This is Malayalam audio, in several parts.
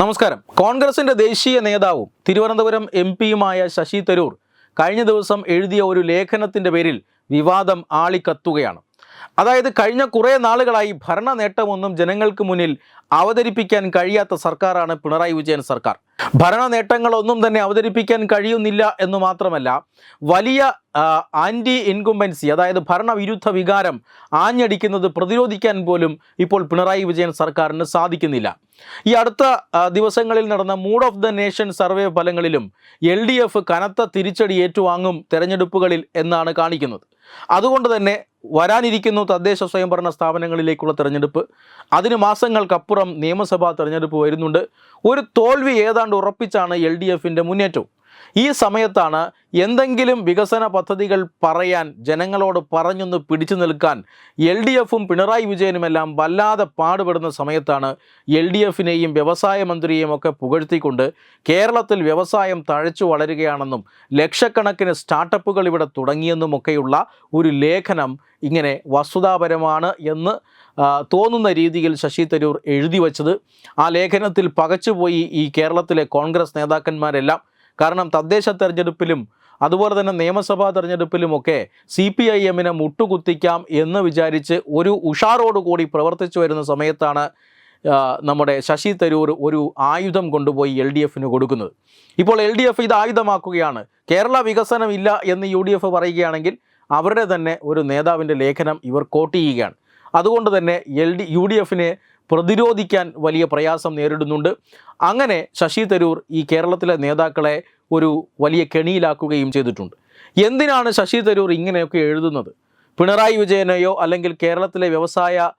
നമസ്കാരം. കോൺഗ്രസിന്റെ ദേശീയ നേതാവും തിരുവനന്തപുരം എം പിയുമായ ശശി തരൂർ കഴിഞ്ഞ ദിവസം എഴുതിയ ഒരു ലേഖനത്തിന്റെ പേരിൽ വിവാദം ആളിക്കത്തുകയാണ്. അതായത് കഴിഞ്ഞ കുറേ നാളുകളായി ഭരണ നേട്ടമൊന്നും ജനങ്ങൾക്ക് മുന്നിൽ അവതരിപ്പിക്കാൻ കഴിയാത്ത സർക്കാരാണ് പിണറായി വിജയൻ സർക്കാർ. ഭരണ നേട്ടങ്ങളൊന്നും തന്നെ അവതരിപ്പിക്കാൻ കഴിയുന്നില്ല എന്ന് മാത്രമല്ല വലിയ ആന്റി ഇൻകുംബൻസി അതായത് ഭരണവിരുദ്ധ വികാരം ആഞ്ഞടിക്കുന്നത് പ്രതിരോധിക്കാൻ പോലും ഇപ്പോൾ പിണറായി വിജയൻ സർക്കാരിന് സാധിക്കുന്നില്ല. ഈ അടുത്ത ദിവസങ്ങളിൽ നടന്ന mood of the nation survey ഫലങ്ങളിലും L D F കനത്ത തിരിച്ചടി ഏറ്റുവാങ്ങും തെരഞ്ഞെടുപ്പുകളിൽ എന്നാണ് കാണിക്കുന്നത്. അതുകൊണ്ട് തന്നെ വരാനിരിക്കുന്നു തദ്ദേശ സ്വയംഭരണ സ്ഥാപനങ്ങളിലേക്കുള്ള തെരഞ്ഞെടുപ്പ്. അതിന് മാസങ്ങൾക്കപ്പുറം നിയമസഭാ തെരഞ്ഞെടുപ്പ് വരുന്നുണ്ട്. ഒരു തോൽവി ഏതാണ്ട് ഉറപ്പിച്ചാണ് എൽ ഡി എഫിന്റെ മുന്നേറ്റവും. ഈ സമയത്താണ് എന്തെങ്കിലും വികസന പദ്ധതികൾ പറയാൻ ജനങ്ങളോട് പറഞ്ഞൊന്ന് പിടിച്ചു നിൽക്കാൻ എൽ ഡി എഫും പിണറായി വിജയനുമെല്ലാം വല്ലാതെ പാടുപെടുന്ന സമയത്താണ് എൽ ഡി എഫിനെയും വ്യവസായ മന്ത്രിയെയും ഒക്കെ പുകഴ്ത്തിക്കൊണ്ട് കേരളത്തിൽ വ്യവസായം തഴച്ചു വളരുകയാണെന്നും ലക്ഷക്കണക്കിന് സ്റ്റാർട്ടപ്പുകൾ ഇവിടെ തുടങ്ങിയെന്നുമൊക്കെയുള്ള ഒരു ലേഖനം ഇങ്ങനെ വസ്തുതാപരമാണ് എന്ന് തോന്നുന്ന രീതിയിൽ ശശി തരൂർ എഴുതി വച്ചത്. ആ ലേഖനത്തിൽ പകച്ചുപോയി ഈ കേരളത്തിലെ കോൺഗ്രസ് നേതാക്കന്മാരെല്ലാം കാരണം തദ്ദേശ തെരഞ്ഞെടുപ്പിലും അതുപോലെ തന്നെ നിയമസഭാ തെരഞ്ഞെടുപ്പിലുമൊക്കെ സി പി ഐ എമ്മിനെ മുട്ടുകുത്തിക്കാം എന്ന് വിചാരിച്ച് ഒരു ഉഷാറോടുകൂടി പ്രവർത്തിച്ചു വരുന്ന സമയത്താണ് നമ്മുടെ ശശി തരൂർ ഒരു ആയുധം കൊണ്ടുപോയി എൽ ഡി എഫിന് കൊടുക്കുന്നത്. ഇപ്പോൾ എൽ ഡി എഫ് ഇത് ആയുധമാക്കുകയാണ്. കേരള വികസനം ഇല്ല എന്ന് യു ഡി എഫ് പറയുകയാണെങ്കിൽ അവരുടെ തന്നെ ഒരു നേതാവിന്റെ ലേഖനം ഇവർ കോട്ട് ചെയ്യുകയാണ്. അതുകൊണ്ട് തന്നെ എൽ ഡി യു ഡി എഫിനെ പ്രതിരോധിക്കാൻ വലിയ പ്രയാസം നേരിടുന്നുണ്ട്. അങ്ങനെ ശശി തരൂർ ഈ കേരളത്തിലെ നേതാക്കളെ ഒരു വലിയ കെണിയിലാക്കുകയും ചെയ്തിട്ടുണ്ട്. എന്തിനാണ് ശശി തരൂർ ഇങ്ങനെയൊക്കെ എഴുതുന്നത്? പിണറായി വിജയനെയോ അല്ലെങ്കിൽ കേരളത്തിലെ വ്യവസായ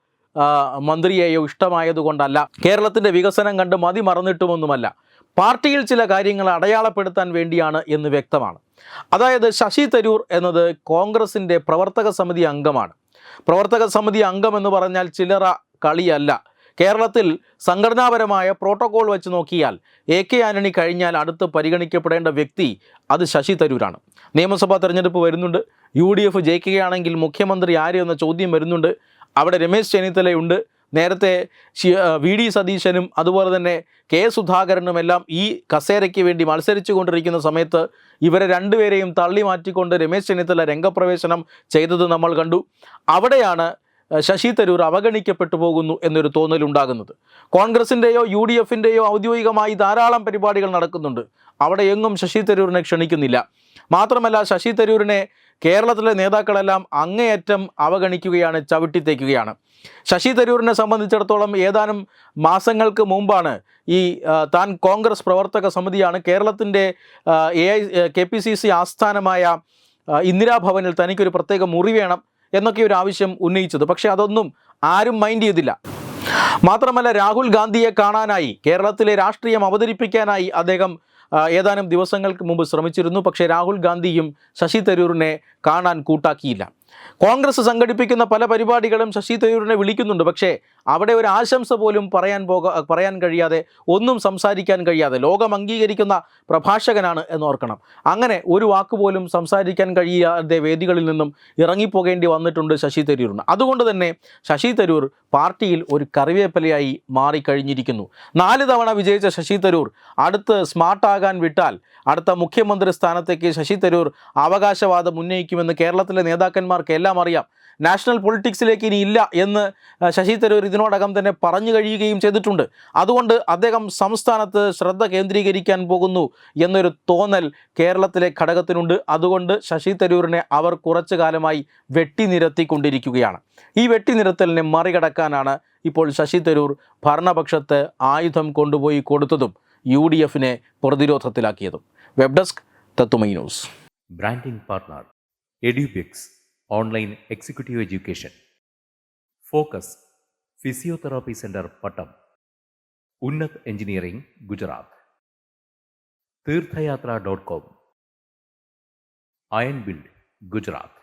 മന്ത്രിയെയോ ഇഷ്ടമായതുകൊണ്ടല്ല കേരളത്തിന്റെ വികസനം കണ്ട് മതി മറന്നിട്ടുമൊന്നുമല്ല പാർട്ടിയിൽ ചില കാര്യങ്ങൾ അടയാളപ്പെടുത്താൻ വേണ്ടിയാണ് എന്ന് വ്യക്തമാണ്. അതായത് ശശി തരൂർ എന്നത് കോൺഗ്രസിന്റെ പ്രവർത്തക സമിതി അംഗമാണ്. പ്രവർത്തക സമിതി അംഗം എന്ന് പറഞ്ഞാൽ ചില്ലറ കളിയല്ല കേരളത്തിൽ സംഘടനാപരമായ പ്രോട്ടോകോൾ വെച്ച് നോക്കിയാൽ എ കെ ആന്റണി കഴിഞ്ഞാൽ അടുത്ത് പരിഗണിക്കപ്പെടേണ്ട വ്യക്തി അത് ശശി തരൂരാണ്. നിയമസഭാ തെരഞ്ഞെടുപ്പ് വരുന്നുണ്ട്. യു ഡി എഫ് ജയിക്കുകയാണെങ്കിൽ മുഖ്യമന്ത്രി ആര് എന്ന ചോദ്യം വരുന്നുണ്ട്. അവിടെ രമേശ് ചെന്നിത്തലയുണ്ട്. നേരത്തെ വി ഡി സതീശനും അതുപോലെ തന്നെ കെ സുധാകരനും എല്ലാം ഈ കസേരയ്ക്ക് വേണ്ടി മത്സരിച്ചു കൊണ്ടിരിക്കുന്ന സമയത്ത് ഇവരെ രണ്ടുപേരെയും തള്ളി മാറ്റിക്കൊണ്ട് രമേശ് ചെന്നിത്തല രംഗപ്രവേശനം ചെയ്തത് നമ്മൾ കണ്ടു. അവിടെയാണ് ശശി തരൂർ അവഗണിക്കപ്പെട്ടു പോകുന്നു എന്നൊരു തോന്നലുണ്ടാകുന്നത്. കോൺഗ്രസിന്റെയോ യു ഡി എഫിന്റെയോ ഔദ്യോഗികമായി ധാരാളം പരിപാടികൾ നടക്കുന്നുണ്ട്. അവിടെ എങ്ങും ശശി തരൂരിനെ ക്ഷണിക്കുന്നില്ല. മാത്രമല്ല ശശി തരൂരിനെ കേരളത്തിലെ നേതാക്കളെല്ലാം അങ്ങേയറ്റം അവഗണിക്കുകയാണ് ചവിട്ടിത്തേക്കുകയാണ്. ശശി തരൂരിനെ സംബന്ധിച്ചിടത്തോളം ഏതാനും മാസങ്ങൾക്ക് മുമ്പാണ് ഈ താൻ കോൺഗ്രസ് പ്രവർത്തക സമിതിയാണ് കേരളത്തിന്റെ A I K P C C ആസ്ഥാനമായ ഇന്ദിരാഭവനിൽ തനിക്കൊരു പ്രത്യേക മുറി വേണം. എന്നൊക്കെ ഒരു ആവശ്യം ഉന്നയിച്ചത്. പക്ഷേ അതൊന്നും ആരും മൈൻഡ് ചെയ്തില്ല. മാത്രമല്ല രാഹുൽ ഗാന്ധിയെ കാണാനായി കേരളത്തിലെ രാഷ്ട്രീയം അവതരിപ്പിക്കാനായി അദ്ദേഹം ഏതാനും ദിവസങ്ങൾക്ക് മുമ്പ് ശ്രമിച്ചിരുന്നു. പക്ഷേ രാഹുൽ ഗാന്ധിയും ശശി തരൂരിനെ കാണാൻ കൂട്ടാക്കിയില്ല. കോൺഗ്രസ് സംഘടിപ്പിക്കുന്ന പല പരിപാടികളും ശശി തരൂരിനെ വിളിക്കുന്നുണ്ട്. പക്ഷേ അവിടെ ഒരു ആശംസ പോലും പറയാൻ പോക പറയാൻ കഴിയാതെ ഒന്നും സംസാരിക്കാൻ കഴിയാതെ ലോകം അംഗീകരിക്കുന്ന പ്രഭാഷകനാണ് എന്നോർക്കണം. അങ്ങനെ ഒരു വാക്ക് പോലും സംസാരിക്കാൻ കഴിയാതെ വേദികളിൽ നിന്നും ഇറങ്ങിപ്പോകേണ്ടി വന്നിട്ടുണ്ട് ശശി തരൂരിന്. അതുകൊണ്ട് തന്നെ ശശി തരൂർ പാർട്ടിയിൽ ഒരു കറിവേപ്പിലയായി മാറിക്കഴിഞ്ഞിരിക്കുന്നു. നാല് തവണ വിജയിച്ച ശശി തരൂർ അടുത്ത് സ്മാർട്ടാകാൻ വിട്ടാൽ അടുത്ത മുഖ്യമന്ത്രി സ്ഥാനത്തേക്ക് ശശി തരൂർ അവകാശവാദം ഉന്നയിക്കുമെന്ന് കേരളത്തിലെ നേതാക്കന്മാർക്ക് എല്ലാം അറിയാം. നാഷണൽ പൊളിറ്റിക്സിലേക്ക് ഇനി ഇല്ല എന്ന് ശശി തരൂർ ഇതിനോടകം തന്നെ പറഞ്ഞു കഴിയുകയും ചെയ്തിട്ടുണ്ട്. അതുകൊണ്ട് അദ്ദേഹം സംസ്ഥാനത്ത് ശ്രദ്ധ കേന്ദ്രീകരിക്കാൻ പോകുന്നു എന്നൊരു തോന്നൽ കേരളത്തിലെ ഘടകത്തിനുണ്ട്. അതുകൊണ്ട് ശശി തരൂരിനെ അവർ കുറച്ചു കാലമായി വെട്ടിനിരത്തിക്കൊണ്ടിരിക്കുകയാണ് ഈ വെട്ടിനിരത്തലിനെ മറികടക്കാനാണ് ഇപ്പോൾ ശശി തരൂർ ഭരണപക്ഷത്ത് ആയുധം കൊണ്ടുപോയി കൊടുത്തതും യു ഡി എഫിനെ പ്രതിരോധത്തിലാക്കിയതും. വെബ് ഡെസ്ക് തത്തുമൈ news. Branding partner Edubix online executive education. Focus physiotherapy centre Pattom. Unnat engineering Gujarat. Theerthayathra dot com. Iron build Gujarat.